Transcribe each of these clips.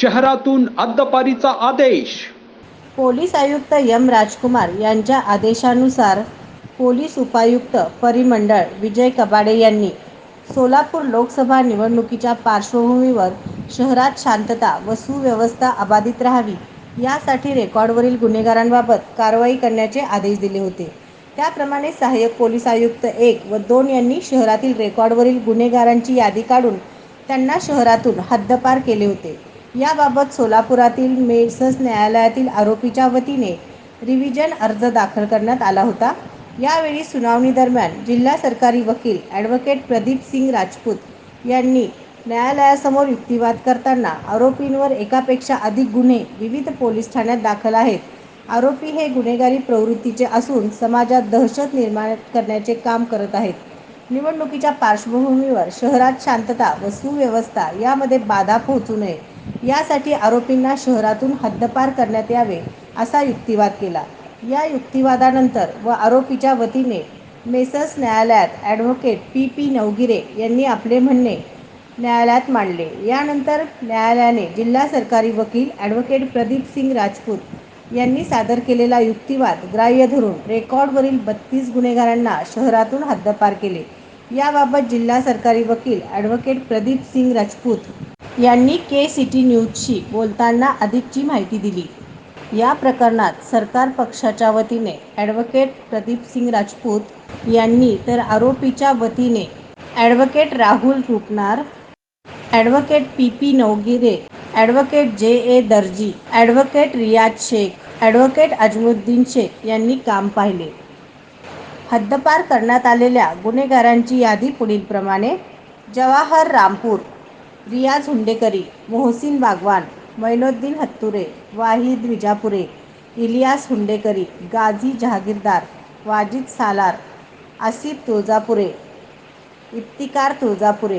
शहरातून हद्दपारीचा आदेश. पोलीस आयुक्त एम राजकुमार यांच्या आदेशानुसार पोलीस उपायुक्त परिमंडळ विजय कबाडे यांनी सोलापूर लोकसभा निवडणुकीच्या पार्श्वभूमीवर शहरात शांतता व सुव्यवस्था अबाधित राहावी यासाठी रेकॉर्डवरील गुन्हेगारांबाबत कारवाई करण्याचे आदेश दिले होते. त्याप्रमाणे सहाय्यक पोलीस आयुक्त एक व दोन यांनी शहरातील रेकॉर्डवरील गुन्हेगारांची यादी काढून त्यांना शहरातून हद्दपार केले होते. याबाबत सोलापुरातील मेसस न्यायालयातील आरोपीच्या वतीने रिव्हिजन अर्ज दाखल करण्यात आला होता. यावेळी सुनावणी दरम्यान जिल्हा सरकारी वकील ॲडव्होकेट प्रदीप सिंग राजपूत यांनी न्यायालयासमोर युक्तिवाद करताना आरोपींवर एकापेक्षा अधिक गुन्हे विविध पोलीस ठाण्यात दाखल आहेत. आरोपी हे गुन्हेगारी प्रवृत्तीचे असून समाजात दहशत निर्माण करण्याचे काम करत आहेत. निवडणुकीच्या पार्श्वभूमीवर शहरात शांतता व सुव्यवस्था यामध्ये बाधा पोहोचू नये यासाठी आरोपींना शहरातून हद्दपार करण्यात यावे असा युक्तिवाद केला. या युक्तिवादानंतर व आरोपीच्या वतीने मेसर्स न्यायालयात ॲडव्होकेट पी पी नवगिरे यांनी आपले म्हणणे न्यायालयात मांडले. यानंतर न्यायालयाने जिल्हा सरकारी वकील ॲडव्होकेट प्रदीप सिंग राजपूत यांनी सादर केलेला युक्तिवाद ग्राह्य धरून रेकॉर्डवरील बत्तीस गुन्हेगारांना शहरातून हद्दपार केले. याबाबत जिल्हा सरकारी वकील ॲडव्होकेट प्रदीप सिंग राजपूत यांनी के सिटी न्यूजशी बोलताना अधिकची माहिती दिली. या प्रकरणात सरकार पक्षाच्या वतीने ॲडव्होकेट प्रदीप सिंग राजपूत यांनी तर आरोपीच्या वतीने advocate Rahul Rupnar advocate P P Navgire advocate J A Darji advocate रियाज शेख ॲडव्होकेट अजमुद्दीन शेख यांनी काम पाहिले. हद्दपार करण्यात आलेल्या गुन्हेगारांची यादी पुढीलप्रमाणे जवाहर रामपूर रियाज हुंडेकरी मोहसिन बागवान मैनुद्दीन हत्तुरे वाहिद विजापुरे इलियास हुंडेकरी गाझी जहागीरदार वाजिद सालार आसिफ तुळजापुरे इफ्तिकार तुळजापुरे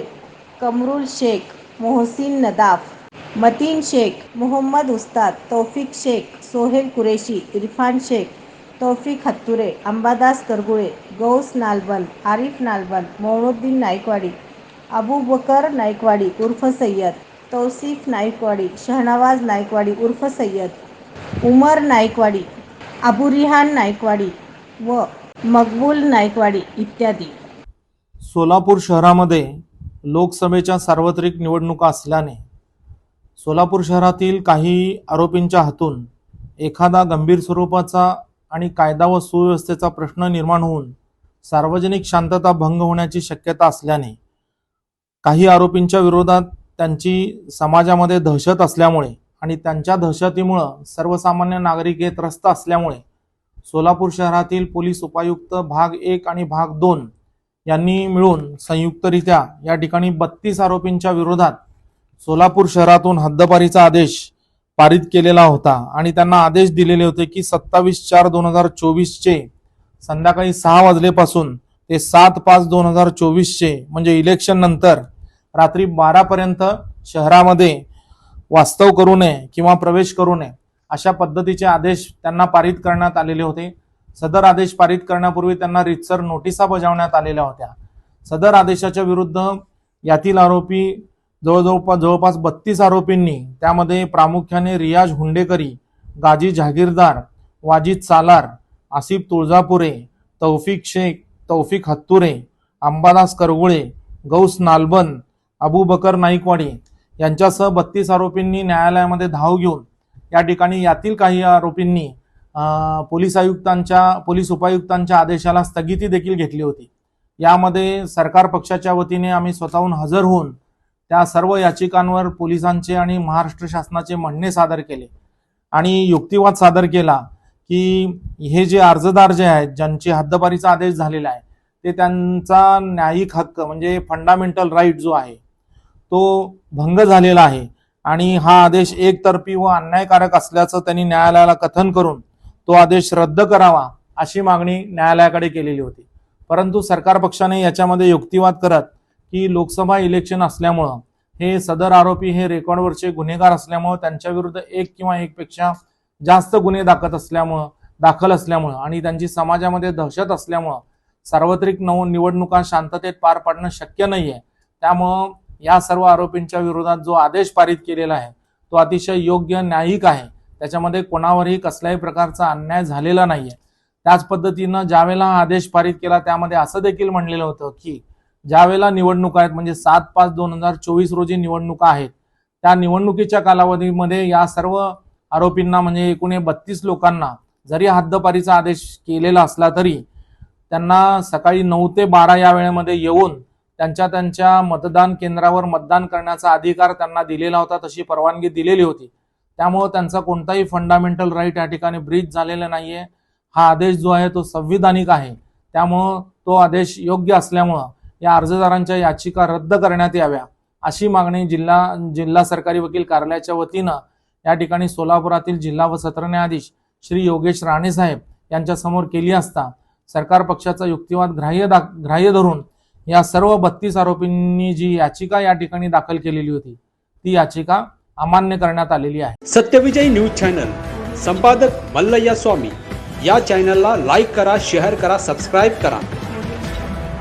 कमरुल शेख मोहसिन नदाफ मतीन शेख मोहम्मद उस्ताद तौफिक शेख सोहेल कुरेशी इरफान शेख तौफिक हत्तुरे अंबादास करगुळे गौस नालबंद आरिफ नालबंद मौनुद्दीन नाईकवाडी अबू बकर नाईकवाडी उर्फ सय्यद तौसिफ नाईकवाडी शहनवाज नाईकवाडी उर्फ सय्यद उमर नाईकवाडी अबू रिहान नाईकवाडी व मकबूल नाईकवाडी इत्यादी. सोलापूर शहरामध्ये लोकसभेच्या सार्वत्रिक निवडणुका असल्याने सोलापूर शहरातील काही आरोपींच्या हातून एखादा गंभीर स्वरूपाचा आणि कायदा व सुव्यवस्थेचा प्रश्न निर्माण होऊन सार्वजनिक शांतता भंग होण्याची शक्यता असल्याने काही आरोपींच्या विरोधात त्यांची समाजामध्ये दहशत असल्यामुळे आणि त्यांच्या दहशतीमुळं सर्वसामान्य नागरिक हे त्रस्त असल्यामुळे सोलापूर शहरातील पोलीस उपायुक्त भाग एक आणि भाग दोन यांनी मिळून संयुक्तरित्या या ठिकाणी बत्तीस आरोपींच्या विरोधात सोलापूर शहरातून हद्दपारीचा आदेश पारित केलेला होता आणि त्यांना आदेश दिलेले होते की सत्तावीस चार दोन हजार चोवीसचे संध्याकाळी सहा वाजलेपासून ते सात पाच दोन हजार चोवीसचे म्हणजे इलेक्शन नंतर रात्री बारापर्यंत शहरामध्ये वास्तव करू नये किंवा प्रवेश करू नये अशा पद्धतीचे आदेश त्यांना पारित करण्यात आलेले होते. सदर आदेश पारित करण्यापूर्वी त्यांना रितसर नोटिसा बजावण्यात आलेल्या होत्या. सदर आदेशाच्या विरुद्ध यातील आरोपी जवळजवळ जवळपास बत्तीस आरोपींनी त्यामध्ये प्रामुख्याने रियाज हुंडेकरी गाजी जहागीरदार वाजिद सालार आसिफ तुळजापुरे तौफिक शेख तौफिक हत्तुरे अंबादास करगुळे गौस नालबन अबू बकर नाईकवाडी यांच्यासह बत्तीस आरोपींनी न्यायालयामध्ये धाव घेऊन या ठिकाणी यातील काही आरोपींनी पोलीस आयुक्तांच्या पोलीस उपायुक्तांच्या आदेशाला स्थगिती देखील घेतली होती. यामध्ये सरकार पक्षाच्या वतीने आम्ही स्वतःहून हजर होऊन त्या सर्व याचिकांवर पोलिसांचे आणि महाराष्ट्र शासनाचे म्हणणे सादर केले आणि युक्तिवाद सादर केला की हे जे अर्जदार जे आहेत ज्यांची हद्दपारीचा आदेश झालेला आहे ते त्यांचा न्यायिक हक्क म्हणजे फंडामेंटल राईट जो आहे तो भंग झालेला आहे. आणि हा आदेश एकतर्फी व अन्यायकारक असल्याचं त्यांनी न्यायालयाला कथन करून तो आदेश रद्द करावा अशी मागणी न्यायालयाकडे केलेली होती. परंतु सरकार पक्षाने याच्यामध्ये युक्तिवाद करत की लोकसभा इलेक्शन असल्यामुळं हे सदर आरोपी हे रेकॉर्डवरचे गुन्हेगार असल्यामुळं त्यांच्याविरुद्ध एक किंवा एकपेक्षा जास्त गुन्हे दाखल असल्यामुळं दाखल असल्यामुळं आणि त्यांची समाजामध्ये दहशत असल्यामुळं सार्वत्रिक नव निवडणुका शांततेत पार पाडणं शक्य नाही आहे त्यामुळं या सर्व आरोपींच्या विरोधात जो आदेश पारित केलेला आहे तो अतिशय योग्य न्यायिक आहे. त्याच्यामध्ये कोणावरही कसल्याही प्रकारचा अन्याय झालेला नाहीये. त्याच पद्धतीनं ज्यावेळेला हा आदेश पारित केला त्यामध्ये असं देखील म्हणलेलं होतं की ज्यावेळेला निवडणुका आहेत म्हणजे सात पाच दोन हजार चोवीस रोजी निवडणुका आहेत त्या निवडणुकीच्या कालावधीमध्ये या सर्व आरोपींना म्हणजे एकूण बत्तीस लोकांना जरी हद्दपारीचा आदेश केलेला असला तरी त्यांना सकाळी नऊ ते बारा या वेळेमध्ये येऊन त्यांच्या त्यांच्या मतदान केंद्रावर मतदान करण्याचा अधिकार त्यांना दिलेला होता तशी परवानगी दिलेली होती. त्यामुळं त्यांचा कोणताही फंडामेंटल राईट या ठिकाणी ब्रीच झालेला नाहीये. हा आदेश जो आहे तो संविधानिक आहे. त्यामुळं तो आदेश योग्य असल्यामुळं या अर्जदारांच्या याचिका रद्द करण्यात याव्या अशी मागणी जिल्हा जिल्हा सरकारी वकील कार्यालयाच्या वतीनं या ठिकाणी सोलापुरातील जिल्हा व सत्र न्यायाधीश श्री योगेश राणे साहेब यांच्यासमोर केली असता सरकार पक्षाचा युक्तिवाद ग्राह्य दा ग्राह्य धरून या सर्व बत्तीस आरोपींनी जी याचिका या ठिकाणी दाखल केलेली होती ती याचिका अमान्य करण्यात आलेली आहे. सत्यविजयी न्यूज चॅनल संपादक मल्लय्या स्वामी. या चॅनलला लाईक करा शेअर करा सबस्क्राईब करा.